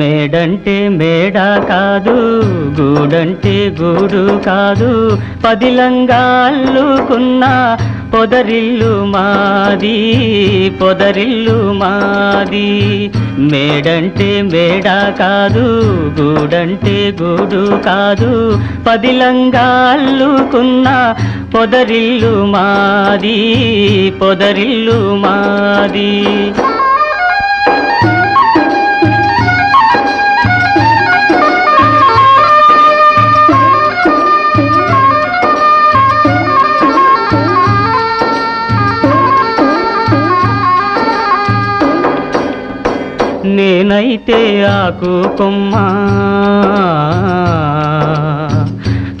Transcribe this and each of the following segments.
మేడంటే మేడ కాదు గూడంటే గూడు కాదు. పదిలంగా అల్లుకున్న పొదరిల్లు మాది పొదరిల్లు మాది. మేడంటే మేడ కాదు గూడంటే గూడు కాదు. పదిలంగా అల్లుకున్న పొదరిల్లు మాది పొదరిల్లు మాది. నేనైతే ఆకు కొమ్మ.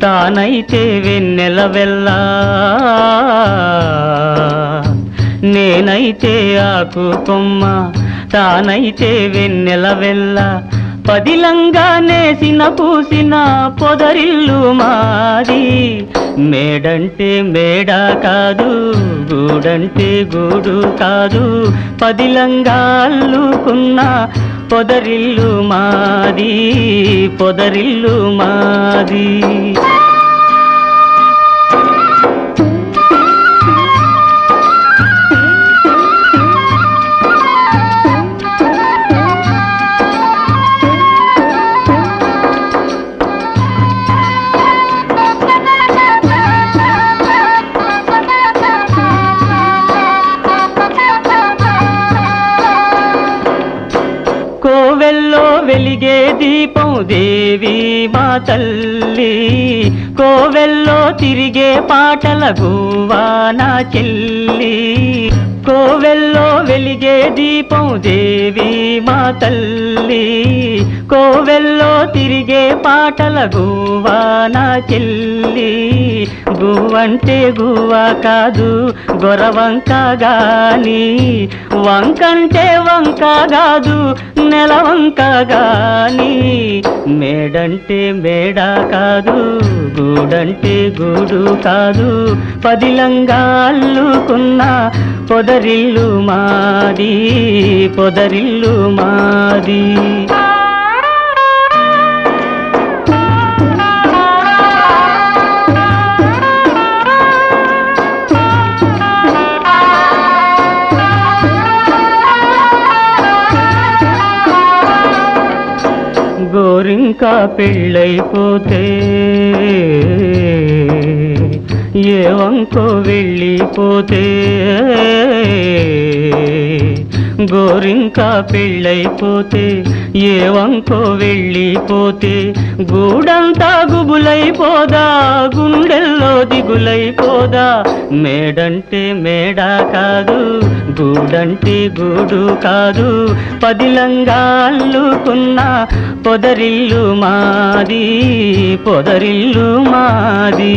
తానైతే వెన్నెల వెళ్ళా నేనైతే ఆకు కొమ్మ. తానైతే వెన్నెల వెళ్ళ పదిలంగా నేసిన పూసిన పొదరిల్లు మాది. మేడంటే మేడ కాదు గూడంటే గూడు కాదు. పదిలంగాల్లుకున్న పొదరిల్లు మాది పొదరిల్లు మాది. వెలిగే దీపం దేవి మా తల్లి. కోవెల్లో తిరిగే పాటల గువ్వా నా చెల్లి. కోవెల్ వెలిగే దీపం దేవి మా తల్లి. కోవెల్లో తిరిగే పాటల గువా నా చెల్లి. గువ్వంటే గువ్వ కాదు గొరవంక గాని. వంకంటే వంక కాదు నెలవంక గాని. మేడంటే మేడ కాదు గూడంటే గూడు కాదు. పదిలంగా అల్లుకున్న పొదరిల్లు మాది పొదరిల్లు మాది. గోరింకా పెళ్ళైపోతే ఏ వంకో వెళ్ళిపోతే గోరింకా పెళ్ళైపోతే ఏ వంకో వెళ్ళిపోతే గూడంతా గుబులైపోదా గుండెల్లో దిగులైపోదా? మేడంటే మేడ కాదు గూడంటే గూడు కాదు పదిలంగా అల్లుకున్న పొదరిల్లు మాది పొదరిల్లు మాది.